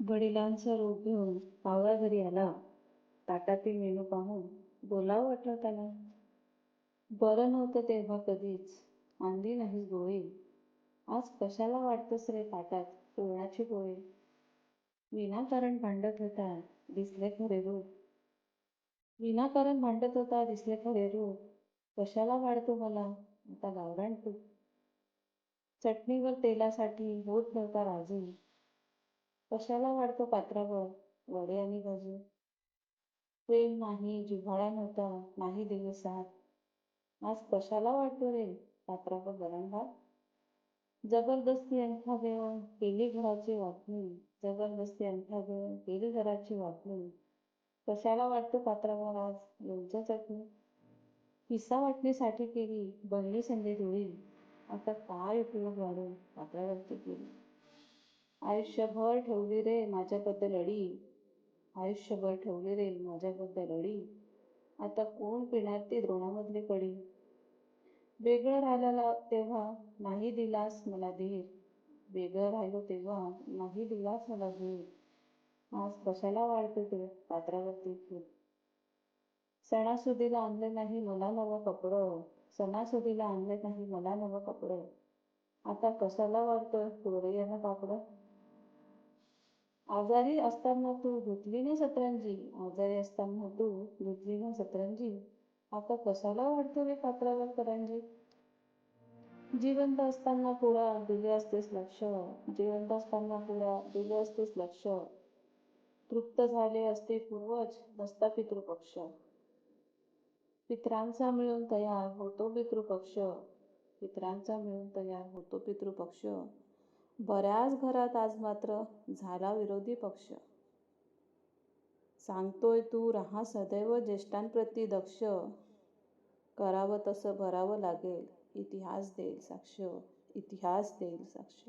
वडिलांचा रूप घेऊन पावळा घरी आला. ताटातील मेनू पाहून बोलावं वाटलं त्याला. बरं नव्हतं तेव्हा कधीच. आणली नाहीस गोळी. आज कशाला वाटतंस रे ताटात? पुरणाची पोळी. विनाकारण भांडत होता दिसले खरे रूप. विनाकारण भांडत होता दिसले खरे रूप. कशाला वाढतो मला? आता गावरान तूप चटणीवर तेलासाठी होत नव्हता राजू. कशाला वाढतो पात्रावर वडे आणि भाजी प्रेम नाही जिव्हाळा नव्हता नाही दिवसात. आज कशाला वाटतो रे पात्रावर गरम भात जबरदस्ती अंगठा देऊन केली घराची वाटणी. जबरदस्ती अंगठा देऊन केली घराची वाटणी. कशाला वाटतो पात्रावर आज? लोणच्या चटणी. हिस्सा वाटणीसाठी केली बनली संधी धुळी आता काय उपयोग वाढून पात्रावरती केली? आयुष्यभर ठेवली रे माझ्याबद्दल अडी. आयुष्यभर ठेवली रे माझ्याबद्दल अडी. आता कोण पिणार ती द्रोणामधली कडी? वेगळं राहिलेला तेव्हा नाही दिलास मला धीर. वेगळं राहिलो तेव्हा नाही दिलास मला धीर. आज कशाला वाढते ते पात्रावरती फूल? सणासुदीला आणले नाही मला नवं कपडं. सणासुदीला आणले नाही मला नवं कपडं. आता कशाला वाढतोय? कुरडयानं कापडं आजारी असताना तू धुतली ना सतरंजी आजारी असताना तू धुतली ना सतरंजी. आता कशाला वाढतो रे पात्रावर करंजी? जिवंत असताना पुरा दिले असतेस लक्ष. जिवंत असताना पुरा दिले असतेस लक्ष. तृप्त झाले असते पूर्वज नसता पितृपक्ष. पित्रांचा मिळून तयार होतो पितृपक्ष. पित्रांचा मिळून तयार होतो पितृपक्ष. बऱ्याच घरात आज मात्र झाला विरोधी पक्ष. सांगतोय तू राहा सदैव ज्येष्ठांप्रती दक्ष. करावं तसं भरावं लागेल. इतिहास देईल साक्ष. इतिहास देईल साक्ष.